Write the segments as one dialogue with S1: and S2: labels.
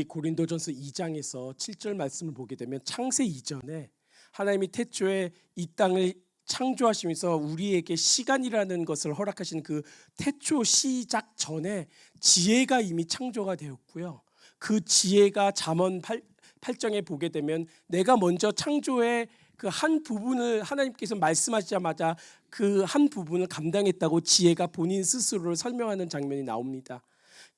S1: 이 고린도전서 2장에서 7절 말씀을 보게 되면 창세 이전에 하나님이 태초에 이 땅을 창조하시면서 우리에게 시간이라는 것을 허락하신 그 태초 시작 전에 지혜가 이미 창조가 되었고요. 그 지혜가 잠언 8, 8장에 보게 되면 내가 먼저 창조의 그 한 부분을 하나님께서 말씀하시자마자 그 한 부분을 감당했다고 지혜가 본인 스스로를 설명하는 장면이 나옵니다.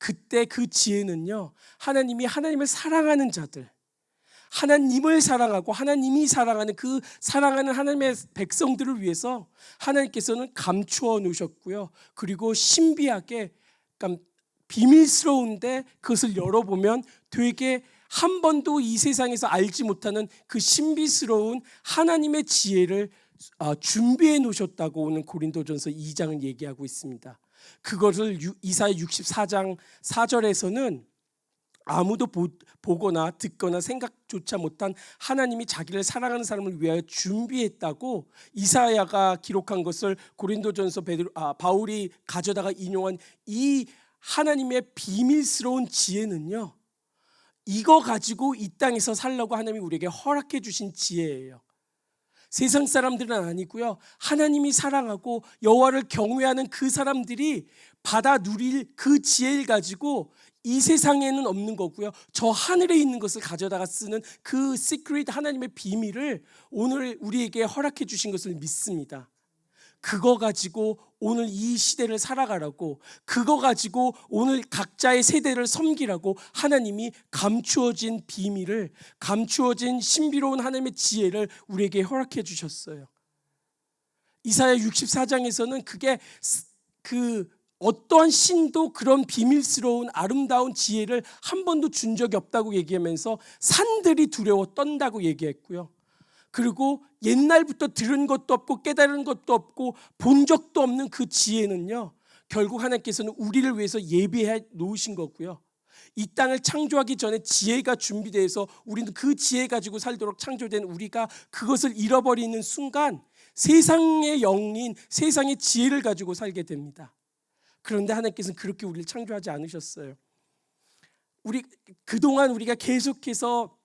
S1: 그때 그 지혜는요. 하나님이 하나님을 사랑하는 자들 하나님을 사랑하고 하나님이 사랑하는 그 사랑하는 하나님의 백성들을 위해서 하나님께서는 감추어 놓으셨고요. 그리고 신비하게 비밀스러운데 그것을 열어보면 되게 한 번도 이 세상에서 알지 못하는 그 신비스러운 하나님의 지혜를 아, 준비해 놓으셨다고 오는 고린도전서 2장을 얘기하고 있습니다. 그것을 유- 이사야 64장 4절에서는 아무도 보, 보거나 듣거나 생각조차 못한 하나님이 자기를 사랑하는 사람을 위하여 준비했다고 이사야가 기록한 것을 고린도전서 베드로, 아, 바울이 가져다가 인용한 이 하나님의 비밀스러운 지혜는요. 이거 가지고 이 땅에서 살라고 하나님이 우리에게 허락해 주신 지혜예요. 세상 사람들은 아니고요. 하나님이 사랑하고 여호와를 경외하는 그 사람들이 받아 누릴 그 지혜를 가지고 이 세상에는 없는 거고요. 저 하늘에 있는 것을 가져다가 쓰는 그 시크릿 하나님의 비밀을 오늘 우리에게 허락해 주신 것을 믿습니다. 그거 가지고 오늘 이 시대를 살아가라고 그거 가지고 오늘 각자의 세대를 섬기라고 하나님이 감추어진 비밀을 감추어진 신비로운 하나님의 지혜를 우리에게 허락해 주셨어요. 이사야 64장에서는 그게 스- 그 어떠한 신도 그런 비밀스러운 아름다운 지혜를 한 번도 준 적이 없다고 얘기하면서 산들이 두려워 떤다고 얘기했고요. 그리고 옛날부터 들은 것도 없고 깨달은 것도 없고 본 적도 없는 그 지혜는요. 결국 하나님께서는 우리를 위해서 예비해 놓으신 거고요. 이 땅을 창조하기 전에 지혜가 준비돼서 우리는 그 지혜 가지고 살도록 창조된 우리가 그것을 잃어버리는 순간 세상의 영인 세상의 지혜를 가지고 살게 됩니다. 그런데 하나님께서는 그렇게 우리를 창조하지 않으셨어요. 우리 그동안 우리가 계속해서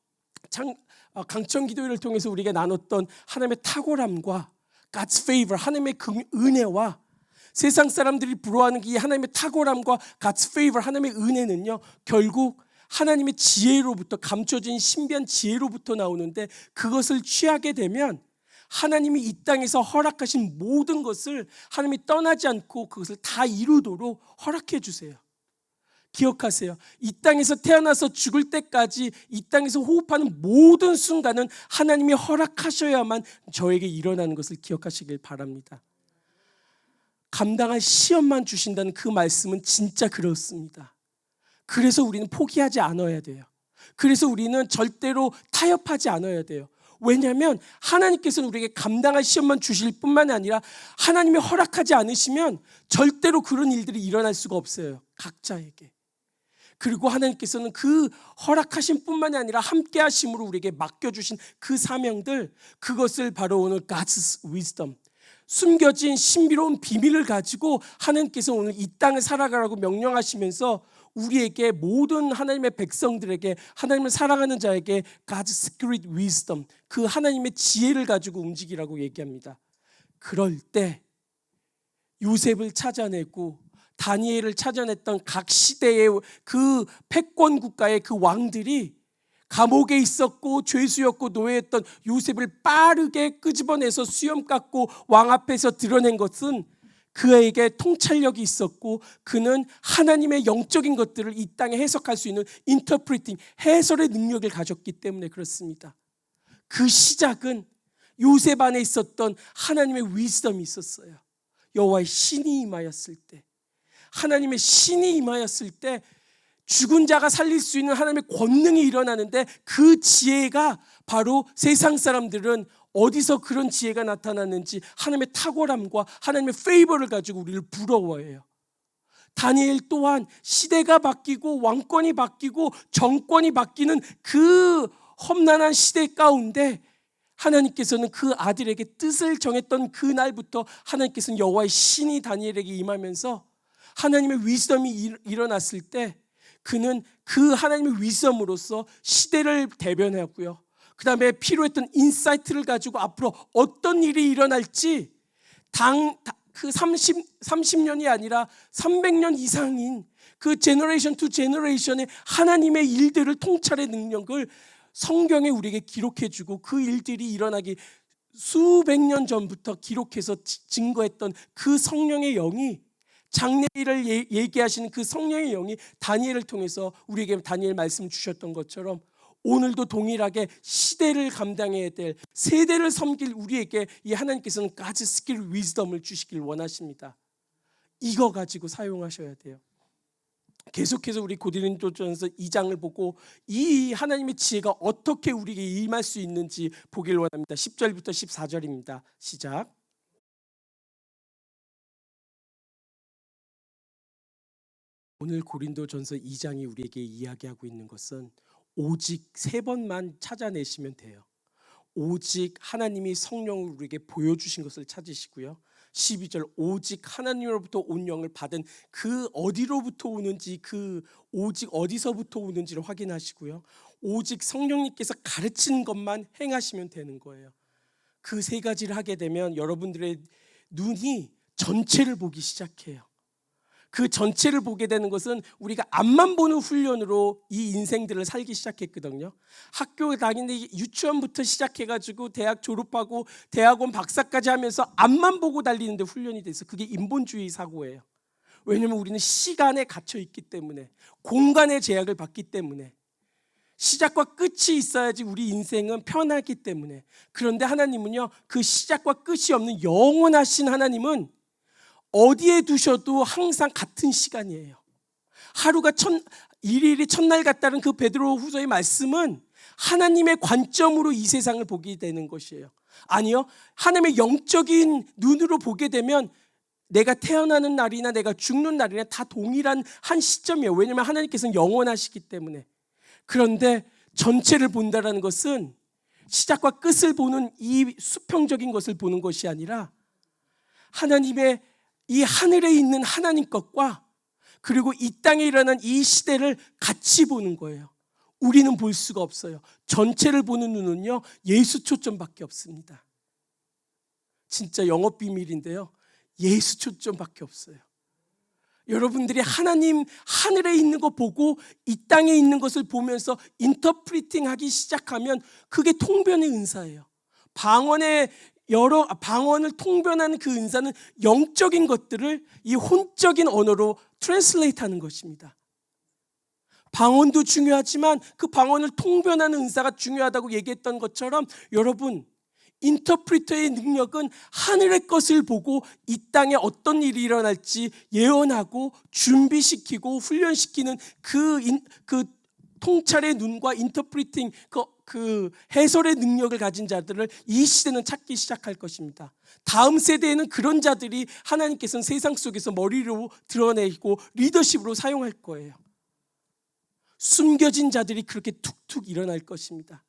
S1: 창, 어, 강청 기도회를 통해서 우리가 나눴던 하나님의 탁월함과 God's favor, 하나님의 금- 은혜와 세상 사람들이 부러워하는 이 하나님의 탁월함과 God's favor, 하나님의 은혜는요 결국 하나님의 지혜로부터 감춰진 신비한 지혜로부터 나오는데 그것을 취하게 되면 하나님이 이 땅에서 허락하신 모든 것을 하나님이 떠나지 않고 그것을 다 이루도록 허락해 주세요. 기억하세요. 이 땅에서 태어나서 죽을 때까지 이 땅에서 호흡하는 모든 순간은 하나님이 허락하셔야만 저에게 일어나는 것을 기억하시길 바랍니다. 감당할 시험만 주신다는 그 말씀은 진짜 그렇습니다. 그래서 우리는 포기하지 않아야 돼요. 그래서 우리는 절대로 타협하지 않아야 돼요. 왜냐하면 하나님께서는 우리에게 감당할 시험만 주실 뿐만 아니라 하나님이 허락하지 않으시면 절대로 그런 일들이 일어날 수가 없어요. 각자에게. 그리고 하나님께서는 그 허락하신 뿐만이 아니라 함께 하심으로 우리에게 맡겨 주신 그 사명들 그것을 바로 오늘 God's wisdom 숨겨진 신비로운 비밀을 가지고 하나님께서 오늘 이 땅을 살아가라고 명령하시면서 우리에게 모든 하나님의 백성들에게 하나님을 사랑하는 자에게 God's secret wisdom 그 하나님의 지혜를 가지고 움직이라고 얘기합니다. 그럴 때 요셉을 찾아내고 다니엘을 찾아냈던 각 시대의 그 패권 국가의 그 왕들이 감옥에 있었고 죄수였고 노예였던 요셉을 빠르게 끄집어내서 수염 깎고 왕 앞에서 드러낸 것은 그에게 통찰력이 있었고 그는 하나님의 영적인 것들을 이 땅에 해석할 수 있는 인터프리팅 해설의 능력을 가졌기 때문에 그렇습니다. 그 시작은 요셉 안에 있었던 하나님의 위스덤이 있었어요. 여호와의 신이 임하였을 때 하나님의 신이 임하였을 때 죽은 자가 살릴 수 있는 하나님의 권능이 일어나는데 그 지혜가 바로 세상 사람들은 어디서 그런 지혜가 나타났는지 하나님의 탁월함과 하나님의 페이버를 가지고 우리를 부러워해요. 다니엘 또한 시대가 바뀌고 왕권이 바뀌고 정권이 바뀌는 그 험난한 시대 가운데 하나님께서는 그 아들에게 뜻을 정했던 그 날부터 하나님께서는 여호와의 신이 다니엘에게 임하면서 하나님의 일- 일어났을 때 그는 그 하나님의 위섬으로서 시대를 대변하고요. 그 다음에 필요했던 인사이트를 가지고 앞으로 어떤 일이 일어날지 당, 그 30, 30년이 아니라 300년 이상인 그 제너레이션 투 제너레이션의 하나님의 일들을 통찰의 능력을 성경에 우리에게 기록해 주고 그 일들이 일어나기 수백 년 전부터 기록해서 지- 증거했던 그 성령의 영이 장래일을 예- 얘기하시는 그 성령의 영이 다니엘을 통해서 우리에게 다니엘 말씀 주셨던 것처럼 오늘도 동일하게 시대를 감당해야 될 세대를 섬길 우리에게 이 하나님께서는 가지 스킬 위즈덤을 주시길 원하십니다. 이거 가지고 사용하셔야 돼요. 계속해서 우리 고린도전서 2장을 보고 이 하나님의 지혜가 어떻게 우리에게 임할 수 있는지 보길 원합니다. 10절부터 14절입니다. 시작. 오늘 고린도전서 2장이 우리에게 이야기하고 있는 것은 오직 세 번만 찾아내시면 돼요. 오직 하나님이 성령을 우리에게 보여주신 것을 찾으시고요. 12절 오직 하나님으로부터 온 영을 받은 그 어디로부터 오는지 그 오직 어디서부터 오는지를 확인하시고요. 오직 성령님께서 가르치는 것만 행하시면 되는 거예요. 그 세 가지를 하게 되면 여러분들의 눈이 전체를 보기 시작해요. 그 전체를 보게 되는 것은 우리가 앞만 보는 훈련으로 이 인생들을 살기 시작했거든요. 학교 다니는데 유치원부터 시작해가지고 대학 졸업하고 대학원 박사까지 하면서 앞만 보고 달리는데 훈련이 돼서 그게 인본주의 사고예요. 왜냐하면 우리는 시간에 갇혀 있기 때문에 공간의 제약을 받기 때문에 시작과 끝이 있어야지 우리 인생은 편하기 때문에 그런데 하나님은요 그 시작과 끝이 없는 영원하신 하나님은 어디에 두셔도 항상 같은 시간이에요. 하루가 천 일일이 첫날 같다는 그 베드로 후서의 말씀은 하나님의 관점으로 이 세상을 보게 되는 것이에요. 아니요. 하나님의 영적인 눈으로 보게 되면 내가 태어나는 날이나 내가 죽는 날이나 다 동일한 한 시점이에요. 왜냐하면 하나님께서는 영원하시기 때문에. 그런데 전체를 본다라는 것은 시작과 끝을 보는 이 수평적인 것을 보는 것이 아니라 하나님의 이 하늘에 있는 하나님 것과 그리고 이 땅에 일어난 이 시대를 같이 보는 거예요. 우리는 볼 수가 없어요. 전체를 보는 눈은요, 예수 초점밖에 없습니다. 진짜 영업 비밀인데요. 예수 초점밖에 없어요. 여러분들이 하나님 하늘에 있는 거 보고 이 땅에 있는 것을 보면서 인터프리팅 하기 시작하면 그게 통변의 은사예요. 방언의 여러 방언을 통변하는 그 은사는 영적인 것들을 이 혼적인 언어로 트랜슬레이트 하는 것입니다. 방언도 중요하지만 그 방언을 통변하는 은사가 중요하다고 얘기했던 것처럼 여러분 인터프리터의 능력은 하늘의 것을 보고 이 땅에 어떤 일이 일어날지 예언하고 준비시키고 훈련시키는 그, 인, 그 통찰의 눈과 인터프리팅 그, 그 해설의 능력을 가진 자들을 이 시대는 찾기 시작할 것입니다. 다음 세대에는 그런 자들이 하나님께서는 세상 속에서 머리로 드러내고 리더십으로 사용할 거예요. 숨겨진 자들이 그렇게 툭툭 일어날 것입니다.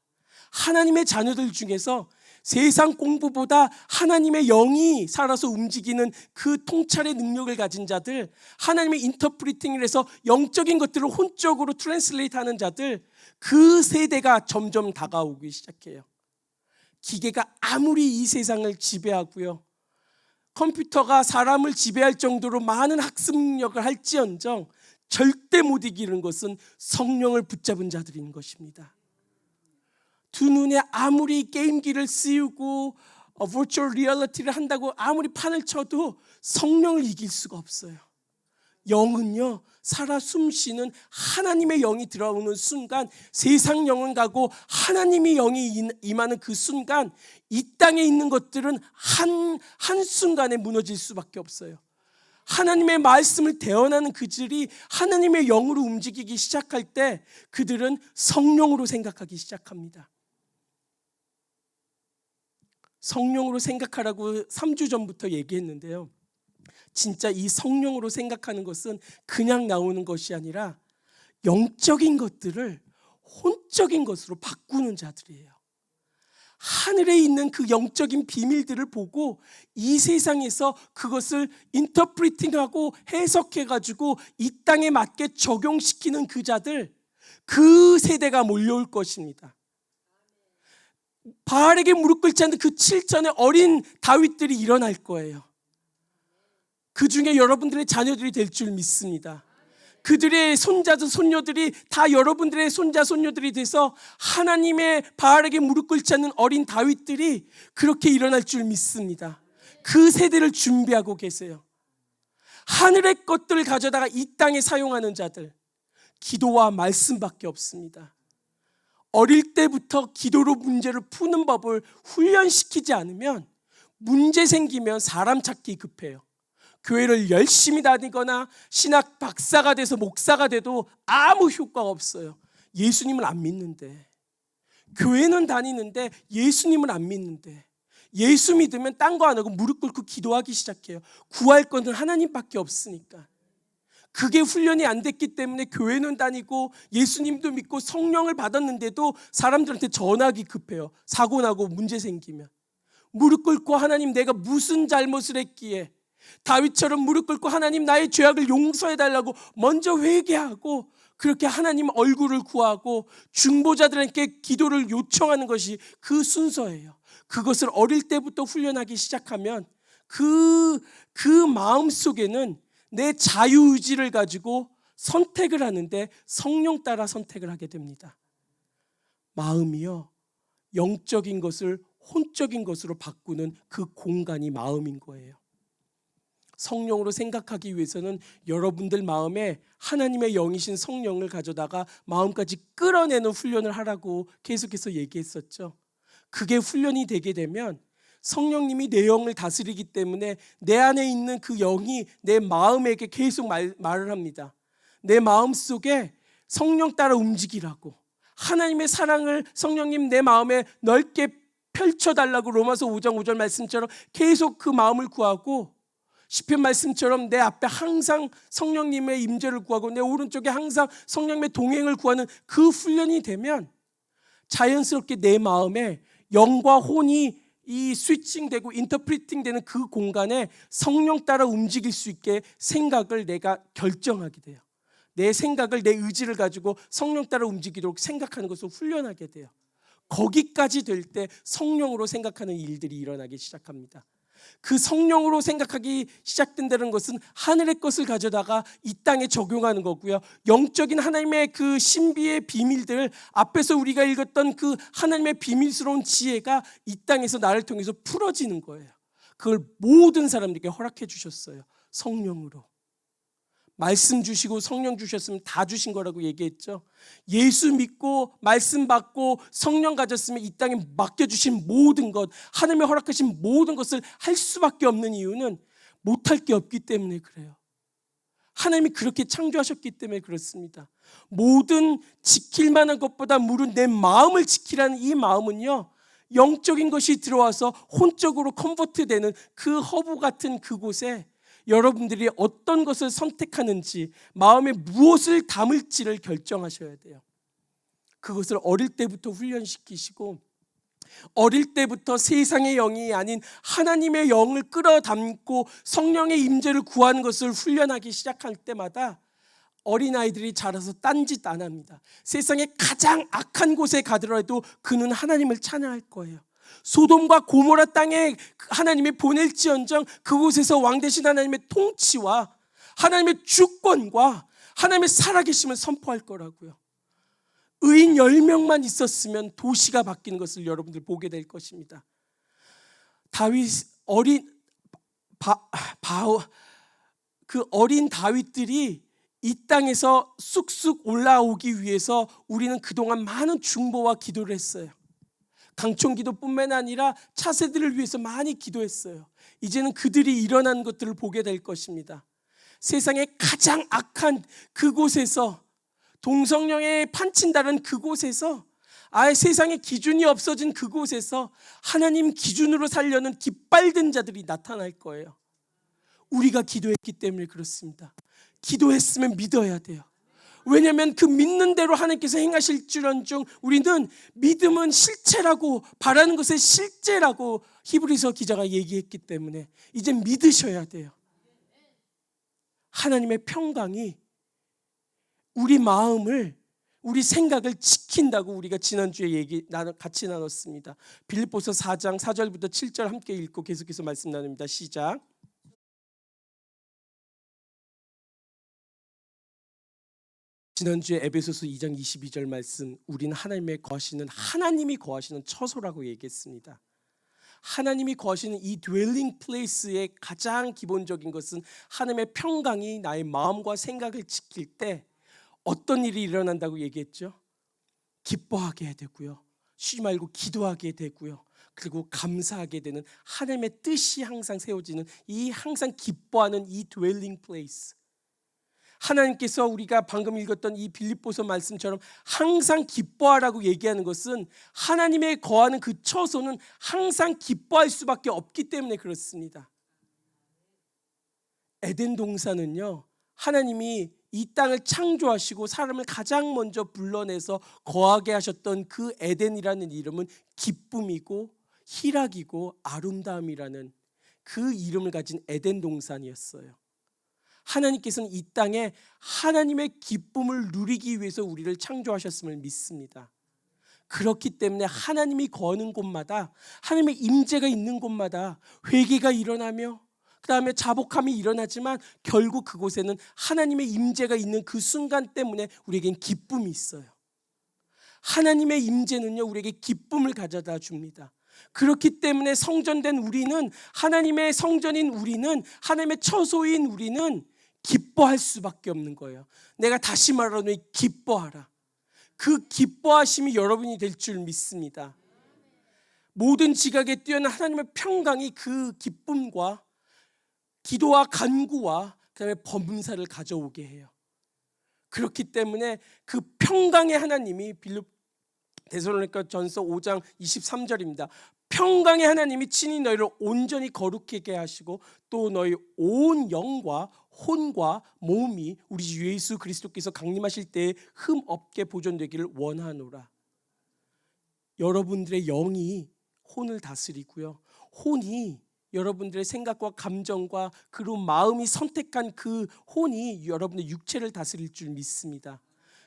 S1: 하나님의 자녀들 중에서 세상 공부보다 하나님의 영이 살아서 움직이는 그 통찰의 능력을 가진 자들, 하나님의 인터프리팅을 해서 영적인 것들을 혼적으로 트랜슬레이트 하는 자들, 그 세대가 점점 다가오기 시작해요. 기계가 아무리 이 세상을 지배하고요. 컴퓨터가 사람을 지배할 정도로 많은 학습 능력을 할지언정 절대 못 이기는 것은 성령을 붙잡은 자들인 것입니다. 두 눈에 아무리 게임기를 씌우고 어, virtual 리얼리티를 한다고 아무리 판을 쳐도 성령을 이길 수가 없어요. 영은요 살아 숨쉬는 하나님의 영이 들어오는 순간 세상 영은 가고 하나님의 영이 임하는 그 순간 이 땅에 있는 것들은 한 한 순간에 무너질 수밖에 없어요. 하나님의 말씀을 대언하는 그들이 하나님의 영으로 움직이기 시작할 때 그들은 성령으로 생각하기 시작합니다. 성령으로 생각하라고 3주 전부터 얘기했는데요. 진짜 이 성령으로 생각하는 것은 그냥 나오는 것이 아니라 영적인 것들을 혼적인 것으로 바꾸는 자들이에요. 하늘에 있는 그 영적인 비밀들을 보고 이 세상에서 그것을 인터프리팅하고 해석해 가지고 이 땅에 맞게 적용시키는 그 자들 그 세대가 몰려올 것입니다. 바알에게 무릎 꿇지 않는 그 7전의 어린 다윗들이 일어날 거예요. 그 중에 여러분들의 자녀들이 될 줄 믿습니다. 그들의 손자들 손녀들이 다 여러분들의 손자 손녀들이 돼서 하나님의 바알에게 무릎 꿇지 않는 어린 다윗들이 그렇게 일어날 줄 믿습니다. 그 세대를 준비하고 계세요. 하늘의 것들을 가져다가 이 땅에 사용하는 자들 기도와 말씀밖에 없습니다. 어릴 때부터 기도로 문제를 푸는 법을 훈련시키지 않으면 문제 생기면 사람 찾기 급해요. 교회를 열심히 다니거나 신학 박사가 돼서 목사가 돼도 아무 효과가 없어요. 예수님을 안 믿는데. 교회는 다니는데 예수님을 안 믿는데. 예수 믿으면 딴 거 안 하고 무릎 꿇고 기도하기 시작해요. 구할 거는 하나님밖에 없으니까. 그게 훈련이 안 됐기 때문에 교회는 다니고 예수님도 믿고 성령을 받았는데도 사람들한테 전하기 급해요. 사고 나고 문제 생기면. 무릎 꿇고 하나님 내가 무슨 잘못을 했기에 다윗처럼 무릎 꿇고 하나님 나의 죄악을 용서해 달라고 먼저 회개하고 그렇게 하나님 얼굴을 구하고 중보자들에게 기도를 요청하는 것이 그 순서예요. 그것을 어릴 때부터 훈련하기 시작하면 그, 그 마음 속에는 내 자유의지를 가지고 선택을 하는데 성령 따라 선택을 하게 됩니다. 마음이요. 영적인 것을 혼적인 것으로 바꾸는 그 공간이 마음인 거예요. 성령으로 생각하기 위해서는 여러분들 마음에 하나님의 영이신 성령을 가져다가 마음까지 끌어내는 훈련을 하라고 계속해서 얘기했었죠. 그게 훈련이 되게 되면 성령님이 내 영을 다스리기 때문에 내 안에 있는 그 영이 내 마음에게 계속 말, 말을 합니다. 내 마음 속에 성령 따라 움직이라고 하나님의 사랑을 성령님 내 마음에 넓게 펼쳐달라고 로마서 5장 5절 말씀처럼 계속 그 마음을 구하고 시편 말씀처럼 내 앞에 항상 성령님의 임재를 구하고 내 오른쪽에 항상 성령님의 동행을 구하는 그 훈련이 되면 자연스럽게 내 마음에 영과 혼이 이 스위칭되고 인터프리팅 되는 그 공간에 성령 따라 움직일 수 있게 생각을 내가 결정하게 돼요. 내 생각을 내 의지를 가지고 성령 따라 움직이도록 생각하는 것을 훈련하게 돼요. 거기까지 될 때 성령으로 생각하는 일들이 일어나기 시작합니다. 그 성령으로 생각하기 시작된다는 것은 하늘의 것을 가져다가 이 땅에 적용하는 거고요. 영적인 하나님의 그 신비의 비밀들 앞에서 우리가 읽었던 그 하나님의 비밀스러운 지혜가 이 땅에서 나를 통해서 풀어지는 거예요. 그걸 모든 사람들에게 허락해 주셨어요. 성령으로. 말씀 주시고 성령 주셨으면 다 주신 거라고 얘기했죠. 예수 믿고 말씀 받고 성령 가졌으면 이 땅에 맡겨 주신 모든 것, 하나님의 허락하신 모든 것을 할 수밖에 없는 이유는 못할 게 없기 때문에 그래요. 하나님이 그렇게 창조하셨기 때문에 그렇습니다. 모든 지킬 만한 것보다 무릇 내 마음을 지키라는 이 마음은요. 영적인 것이 들어와서 혼적으로 컨버트 되는 그 허브 같은 그곳에 여러분들이 어떤 것을 선택하는지 마음에 무엇을 담을지를 결정하셔야 돼요. 그것을 어릴 때부터 훈련시키시고 어릴 때부터 세상의 영이 아닌 하나님의 영을 끌어담고 성령의 임재를 구하는 것을 훈련하기 시작할 때마다 어린아이들이 자라서 딴짓 안 합니다. 세상의 가장 악한 곳에 가더라도 그는 하나님을 찬양할 거예요. 소돔과 고모라 땅에 하나님이 보낼지언정 그곳에서 왕 대신 하나님의 통치와 하나님의 주권과 하나님의 살아계심을 선포할 거라고요. 의인 10명만 있었으면 도시가 바뀌는 것을 여러분들 보게 될 것입니다. 다윗 어린 바, 바, 그 어린 다윗들이 이 땅에서 쑥쑥 올라오기 위해서 우리는 그동안 많은 중보와 기도를 했어요. 강촌 기도뿐만 아니라 차세들을 위해서 많이 기도했어요. 이제는 그들이 일어난 것들을 보게 될 것입니다. 세상의 가장 악한 그곳에서 동성령에 판친다는 그곳에서 아예 세상의 기준이 없어진 그곳에서 하나님 기준으로 살려는 깃발든 자들이 나타날 거예요. 우리가 기도했기 때문에 그렇습니다. 기도했으면 믿어야 돼요. 왜냐하면 그 믿는 대로 하나님께서 행하실 줄언중 우리는 믿음은 실체라고 바라는 것의 실제라고 히브리서 기자가 얘기했기 때문에 이제 믿으셔야 돼요. 하나님의 평강이 우리 마음을 우리 생각을 지킨다고 우리가 지난주에 얘기 같이 나눴습니다. 빌립보서 4장 4절부터 7절 함께 읽고 계속해서 말씀 나눕니다. 시작. 지난주에 에베소서 2장 22절 말씀 우리는 하나님의 거하시는 하나님이 거하시는 처소라고 얘기했습니다. 하나님이 거하시는 이 dwelling place의 가장 기본적인 것은 하나님의 평강이 나의 마음과 생각을 지킬 때 어떤 일이 일어난다고 얘기했죠? 기뻐하게 되고요. 쉬지 말고 기도하게 되고요. 그리고 감사하게 되는 하나님의 뜻이 항상 세워지는 이 항상 기뻐하는 이 dwelling place. 하나님께서 우리가 방금 읽었던 이 빌립보서 말씀처럼 항상 기뻐하라고 얘기하는 것은 하나님의 거하는 그 처소는 항상 기뻐할 수밖에 없기 때문에 그렇습니다. 에덴 동산은요. 하나님이 이 땅을 창조하시고 사람을 가장 먼저 불러내서 거하게 하셨던 그 에덴이라는 이름은 기쁨이고 희락이고 아름다움이라는 그 이름을 가진 에덴 동산이었어요. 하나님께서는 이 땅에 하나님의 기쁨을 누리기 위해서 우리를 창조하셨음을 믿습니다. 그렇기 때문에 하나님이 거하는 곳마다 하나님의 임재가 있는 곳마다 회개가 일어나며 그다음에 자복함이 일어나지만 결국 그곳에는 하나님의 임재가 있는 그 순간 때문에 우리에겐 기쁨이 있어요. 하나님의 임재는요 우리에게 기쁨을 가져다 줍니다. 그렇기 때문에 성전된 우리는 하나님의 성전인 우리는 하나님의 처소인 우리는 기뻐할 수밖에 없는 거예요. 내가 다시 말하노니 기뻐하라. 그 기뻐하심이 여러분이 될 줄 믿습니다. 모든 지각에 뛰어난 하나님의 평강이 그 기쁨과 기도와 간구와 그다음에 범사를 가져오게 해요. 그렇기 때문에 그 평강의 하나님이 빌립 데살로니가 전서 5장 23절입니다. 평강의 하나님이 친히 너희를 온전히 거룩하게 하시고 또 너희 온 영과 혼과 몸이 우리 주 예수 그리스도께서 강림하실 때에 흠 없게 보존되기를 원하노라. 여러분들의 영이 혼을 다스리고요. 혼이 여러분들의 생각과 감정과 그리고 마음이 선택한 그 혼이 여러분의 육체를 다스릴 줄 믿습니다.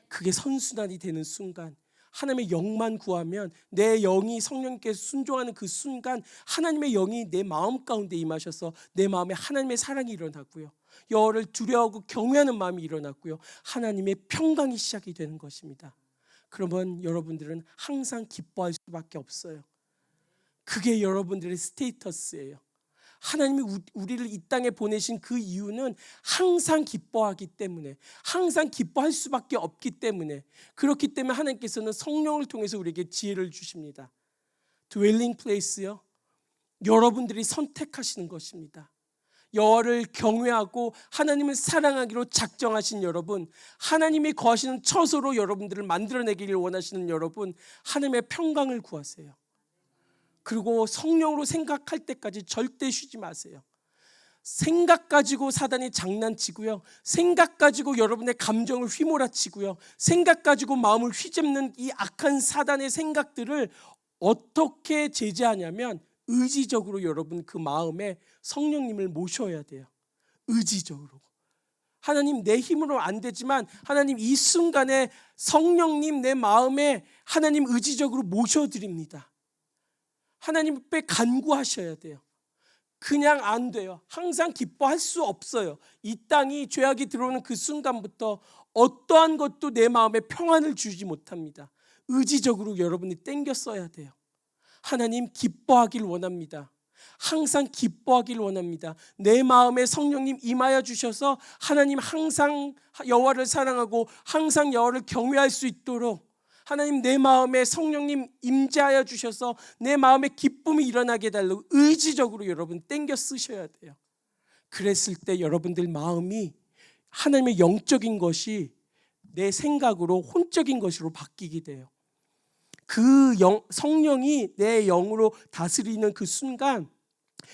S1: 그게 선순환이 되는 순간 하나님의 영만 구하면 내 영이 성령께 순종하는 그 순간 하나님의 영이 내 마음 가운데 임하셔서 내 마음에 하나님의 사랑이 일어나고요. 여호를 두려워하고 경외하는 마음이 일어났고요. 하나님의 평강이 시작이 되는 것입니다. 그러면 여러분들은 항상 기뻐할 수밖에 없어요. 그게 여러분들의 스테이터스예요. 하나님이 우리를 이 땅에 보내신 그 이유는 항상 기뻐하기 때문에 항상 기뻐할 수밖에 없기 때문에 그렇기 때문에 하나님께서는 성령을 통해서 우리에게 지혜를 주십니다. 드웰링 플레이스요. 여러분들이 선택하시는 것입니다. 여호와를 경외하고 하나님을 사랑하기로 작정하신 여러분, 하나님이 거하시는 처소로 여러분들을 만들어내기를 원하시는 여러분, 하나님의 평강을 구하세요. 그리고 성령으로 생각할 때까지 절대 쉬지 마세요. 생각 가지고 사단이 장난치고요. 생각 가지고 여러분의 감정을 휘몰아치고요. 생각 가지고 마음을 휘잡는 이 악한 사단의 생각들을 어떻게 제재하냐면 의지적으로 여러분 그 마음에 성령님을 모셔야 돼요. 의지적으로. 하나님 내 힘으로 안 되지만 하나님 이 순간에 성령님 내 마음에 하나님 의지적으로 모셔드립니다. 하나님 앞에 간구하셔야 돼요. 그냥 안 돼요. 항상 기뻐할 수 없어요. 이 땅이 죄악이 들어오는 그 순간부터 어떠한 것도 내 마음에 평안을 주지 못합니다. 의지적으로 여러분이 땡겨 써야 돼요. 하나님 기뻐하길 원합니다. 항상 기뻐하길 원합니다. 내 마음에 성령님 임하여 주셔서 하나님 항상 여호와를 사랑하고 항상 여호와를 경외할 수 있도록 하나님 내 마음에 성령님 임재하여 주셔서 내 마음에 기쁨이 일어나게 달라고 의지적으로 여러분 땡겨 쓰셔야 돼요. 그랬을 때 여러분들 마음이 하나님의 영적인 것이 내 생각으로 혼적인 것으로 바뀌게 돼요. 그 영, 성령이 내 영으로 다스리는 그 순간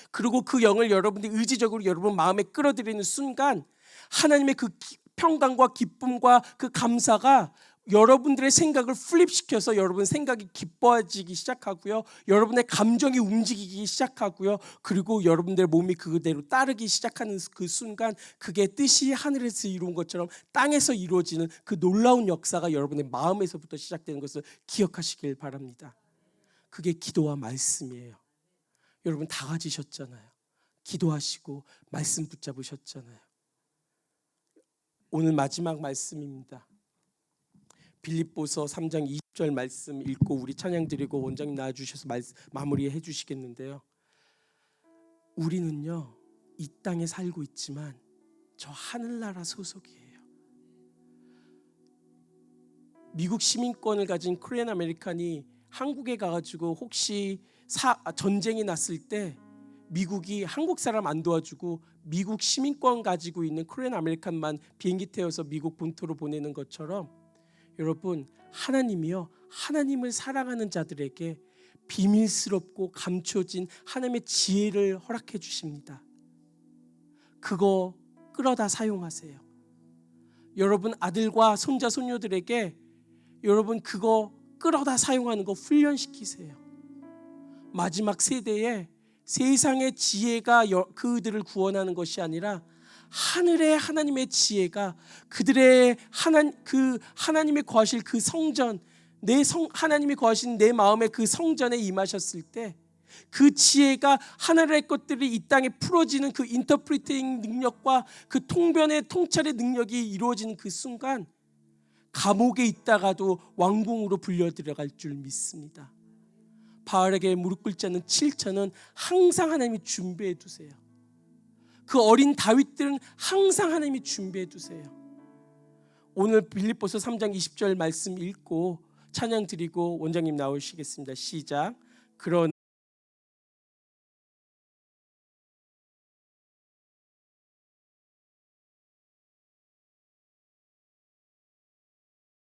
S1: 그리고 그 영을 여러분들이 의지적으로 여러분 마음에 끌어들이는 순간 하나님의 그 평강과 기쁨과 그 감사가 여러분들의 생각을 플립시켜서 여러분 생각이 기뻐지기 시작하고요. 여러분의 감정이 움직이기 시작하고요. 그리고 여러분들의 몸이 그대로 따르기 시작하는 그 순간 그게 뜻이 하늘에서 이루어진 것처럼 땅에서 이루어지는 그 놀라운 역사가 여러분의 마음에서부터 시작되는 것을 기억하시길 바랍니다. 그게 기도와 말씀이에요. 여러분 다 가지셨잖아요. 기도하시고 말씀 붙잡으셨잖아요. 오늘 마지막 말씀입니다. 빌립보서 3장 20절 말씀 읽고 우리 찬양 드리고 원장님 나와 주셔서 마무리해 주시겠는데요. 우리는요. 이 땅에 살고 있지만 저 하늘나라 소속이에요. 미국 시민권을 가진 코리안 아메리칸이 한국에 가가지고 혹시 사, 전쟁이 났을 때 미국이 한국 사람 안 도와주고 미국 시민권 가지고 있는 코리안 아메리칸만 비행기 태워서 미국 본토로 보내는 것처럼 여러분 하나님이요 하나님을 사랑하는 자들에게 비밀스럽고 감춰진 하나님의 지혜를 허락해 주십니다. 그거 끌어다 사용하세요. 여러분 아들과 손자 손녀들에게 여러분 그거 끌어다 사용하는 거 훈련시키세요. 마지막 세대에 세상의 지혜가 여- 그들을 구원하는 것이 아니라 하늘의 하나님의 지혜가 그들의 하나 그 하나님의 거하실 그 성전 내 성 하나님이 거하신 내 마음의 그 성전에 임하셨을 때 그 지혜가 하늘의 것들이 이 땅에 풀어지는 그 인터프리팅 능력과 그 통변의 통찰의 능력이 이루어지는 그 순간 감옥에 있다가도 왕궁으로 불려 들어갈 줄 믿습니다. 바알에게 무릎 꿇지 않는 7천은 항상 하나님이 준비해 두세요. 그 어린 다윗들은 항상 하나님이 준비해 두세요. 오늘 빌립보서 3장 20절 말씀 읽고 찬양 드리고 원장님 나오시겠습니다. 시작. 그런